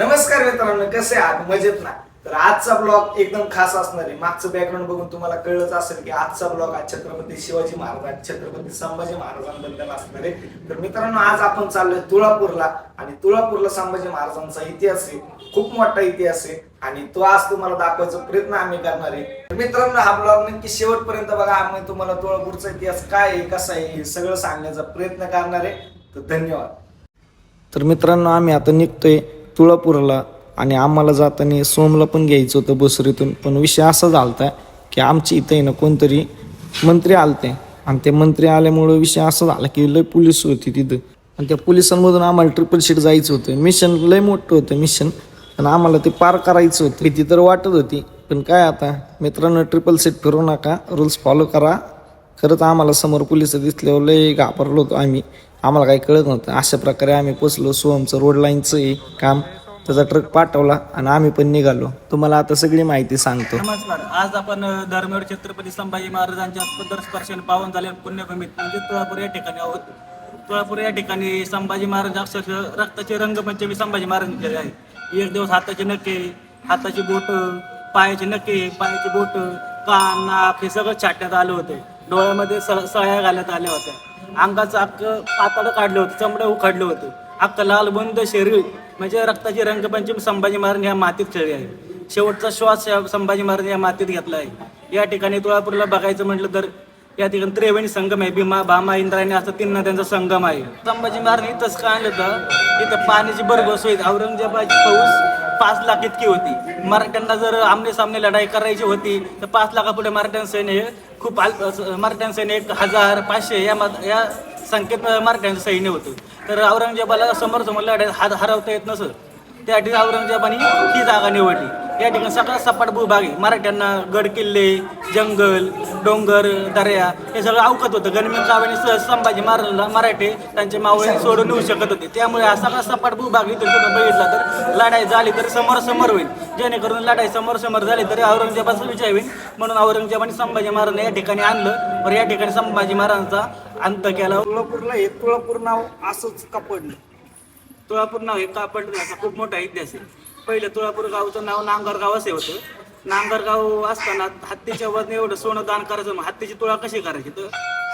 नमस्कार मित्रांनो कसे आहात? मजेत ना? तर आजचा ब्लॉग एकदम खास असणार आहे. मागचं बॅकग्राऊंड बघून तुम्हाला कळलंच असेल की आजचा ब्लॉग आज छत्रपती शिवाजी महाराज छत्रपती संभाजी महाराजांबद्दल असणार आहे. तर मित्रांनो आज आपण चाललोय तुळापूरला आणि तुळापूरला संभाजी महाराजांचा इतिहास आहे. खूप मोठा इतिहास आहे आणि तो आज तुम्हाला दाखवायचा प्रयत्न आम्ही करणार आहे. तर मित्रांनो हा ब्लॉग नक्की शेवटपर्यंत बघा. आम्ही तुम्हाला तुळापूरचा इतिहास काय आहे कसा आहे हे सगळं सांगण्याचा प्रयत्न करणार आहे. तर धन्यवाद. तर मित्रांनो आम्ही आता निघतोय तुळापूरला आणि आम्हाला जाताना सोमला पण घ्यायचं होतं बसरीतून. पण विषय असा झालता की आमच्या इथं आहे ना कोणतरी मंत्री आलते. आणि ते मंत्री आल्यामुळं विषय असा झाला की लय पोलीस होती तिथं. आणि त्या पोलिसांमधून आम्हाला ट्रिपल शीट जायचं होतं. मिशन लय मोठं होतं मिशन पण आम्हाला ते पार करायचं होतं. भीती तर वाटत होती. पण काय आता? मित्रांनो ट्रिपल सीट फिरू नका. रूल्स फॉलो करा. खरंच आम्हाला समोर पोलीस दिसल्यावर लय घाबरलो होतो आम्ही. आम्हाला काही कळत नव्हतं. अशा प्रकारे आम्ही पोचलो. सोहमचं रोड लाईनचं काम. त्याचा ट्रक पाठवला आणि आम्ही पण निघालो. तुम्हाला आता सगळी माहिती सांगतो. नमस्कार. आज आपण अ, धर्मवीर छत्रपती संभाजी महाराजांच्या पदर पावन झाले पुण्यभूमीत म्हणजे तुळापूर या ठिकाणी आहोत. तुळापूर या ठिकाणी संभाजी महाराज अक्षरशः रक्ताचे रंगपंचमी संभाजी महाराज केले आहे एक दिवस हाताचे नके हाताची बोट पायाचे नके पायाची बोट कान नाक हे सगळं छाटण्यात आलं होते. डोळ्यामध्ये स सळ्या घालण्यात आल्या होत्या. अंगाचं अख्खं पातळ काढलं होतं चमडं उखाडलं होतं. अख्खं लालबंद शरीर. म्हणजे रक्ताची रंगपंचमी संभाजी महाराज या मातीत खेळली आहे. शेवटचा श्वास संभाजी महाराज या मातीत घेतला आहे. या ठिकाणी तुळापूरला बघायचं म्हटलं तर या ठिकाणी त्रिवेणी संगम आहे. भीमा भामा इंद्रायणी असं तीन नद्यांचा संगम आहे. संभाजी महाराज इथंच काय आणलं होतं? इथं पाण्याची बरोबर सोय औरंगजेबाची फौज पाच लाख इतकी होती. मराठ्यांना जर आमने सामने लढाई करायची होती तर पाच लाखापुढे मराठ्यां सैन्य हे खूप अल्प मराठ्यां सैन्य एक हजार पाचशे या मत या संख्येत मराठ्यांचं सैन्य होतं. तर औरंगजेबाला समोर समोर लढाई हात हरवता येत नसत. त्यासाठी औरंगजेबाने ही जागा निवडली. या ठिकाणी सगळा सपाट भूभाग आहे. मराठ्यांना गड किल्ले जंगल डोंगर दर्या हे सगळं अवकत होतं. गणमिन काव्याने सहज संभाजी महाराजांना मराठे त्यांचे मावळे सोडून नेऊ शकत होते. त्यामुळे हा सगळा सपाट भूभाग इथून तुम्ही बघितला तर लढाई झाली तर समोर समोर होईल. जेणेकरून लढाई समोर समोर झाली तरी औरंगजेबाचा विजय होईल. म्हणून औरंगजेबाने संभाजी महाराजांना या ठिकाणी आणलं. तर या ठिकाणी संभाजी महाराजांचा अंत केला. तुळापूरला हे तुळापूर नाव असंच का पडलं तुळापूर नाव हे का पडलं याचा खूप मोठा इतिहास आहे. पहिलं तुळापूर गावचं नाव नांगर गाव असे होतं. नांगर गाव असताना हत्तीच्या वजन एवढं सोनं दान करायचं मग हत्तीची तुळा कशी करायची? तर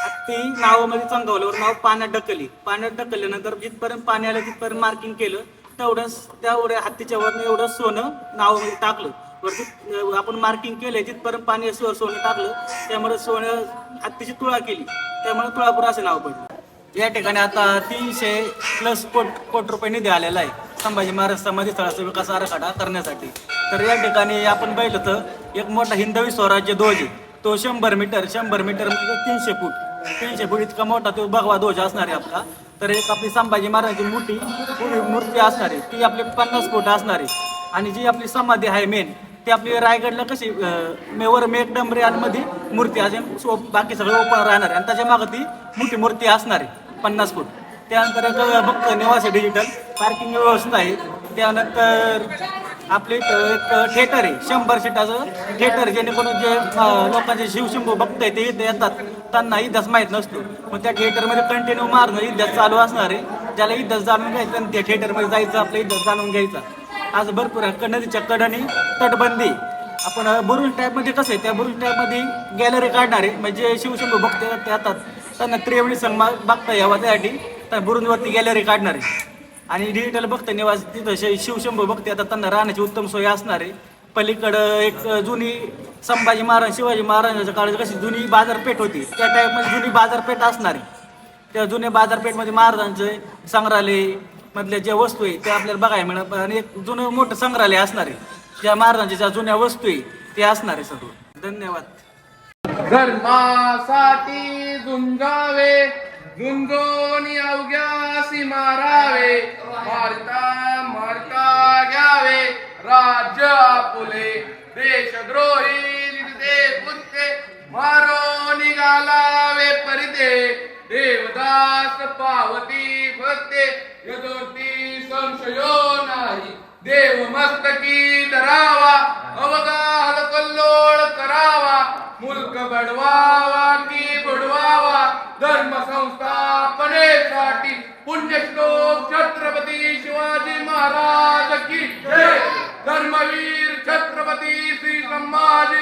हत्ती नावामध्ये चंगवल्यावर नाव पाण्यात ढकलली. पाण्यात ढकलल्यानंतर जिथपर्यंत पाणी आलं तिथपर्यंत मार्किंग केलं तेवढंच तेवढ्या हत्तीच्या वरनं एवढं सोनं नावामध्ये टाकलं. वरती आपण मार्किंग केलं तिथपर्यंत पाणी असं सोनं टाकलं त्यामुळे सोनं हत्तीची तुळा केली. त्यामुळे तुळापूर असे नाव पडलं. या ठिकाणी आता तीनशे प्लस कोट कोट रुपये निधी आलेला आहे. संभाजी महाराज समाधी स्थळाचा विकास आराखडा करण्यासाठी. तर या ठिकाणी आपण पाहिलं तर एक मोठा हिंदवी स्वराज्य ध्वज आहे. तो शंभर मीटर शंभर मीटर म्हणजे तीनशे फूट. तीनशे फूट इतका मोठा तो भगवा ध्वज असणार आहे आपला. तर एक आपली संभाजी महाराजांची मोठी मूर्ती असणार आहे. ती आपली पन्नास फूट असणार आहे. आणि जी आपली समाधी आहे मेन ती आपली रायगडला कशी मेवर मेघडंबरे आणि मध्ये मूर्ती असे सो- बाकी सगळं ओपन राहणार आहे. आणि त्याच्या मागं ती मोठी मूर्ती असणार आहे पन्नास फूट. त्यानंतर एक भक्त निवासी डिजिटल पार्किंग व्यवस्था आहे. त्यानंतर आपले एक थिएटर आहे. शंभर सीटाचं थिएटर जेणेकरून जे लोकांचे शिवशंभू भक्त आहे ते इथे येतात. त्यांना इतिहास माहीत नसतो. मग त्या थिएटरमध्ये कंटिन्यू मारणं इतिहास चालू असणार आहे. ज्याला इतिहास जाणून घ्यायचं आणि त्या थिएटरमध्ये जायचं आपला इतिहास जाणून घ्यायचा. आज भरपूर आहे. क- नदीच्या कडाने तटबंदी. आपण बुरुज टाईपमध्ये कसं आहे त्या बुरुज टाईपमध्ये गॅलरी काढणार आहे. म्हणजे शिवशंभू भक्त ते येतात. त्यांना त्रिवेणी सन्मान बघता यावा त्यासाठी. त्या बुरुजवरती गॅलरी काढणार आहे. आणि डिजिटल भक्त निवास तिथं शि- शिवशंभू भक्ती आता त्यांना राहण्याची उत्तम सोय असणार आहे. पलीकडं एक जुनी संभाजी महाराज शिवाजी महाराजांच्या काळात कशी जुनी बाजारपेठ होती. त्या टाईपमध्ये जुनी बाजारपेठ असणार आहे. त्या जुन्या बाजारपेठमध्ये महाराजांचे संग्रहालय मधल्या ज्या वस्तू आहे त्या आपल्याला बघायला मिळत आणि एक जुनं मोठं संग्रहालय असणार आहे. ज्या महाराजांच्या ज्या जुन्या वस्तू आहे ते असणार आहे सर्व धन्यवाद. धर्मासाठी झुंजावे. झुंजोनी अवघ्यासी मारावे मारता मारता घ्यावे. राज्य आपुले देशद्रोही दे पुत्ते मारो निघालावे परिते. देवदास पावती भक्ते यदोती संशयो नाही. देव मस्तकी धरावा अवगाहल कल्लोळ करावा. मुल्क बडवावा की बुडवावा धर्म पुण्य श्लोक छत्रपती शिवाजी महाराज की धर्मवीर छत्रपती श्री संभाजी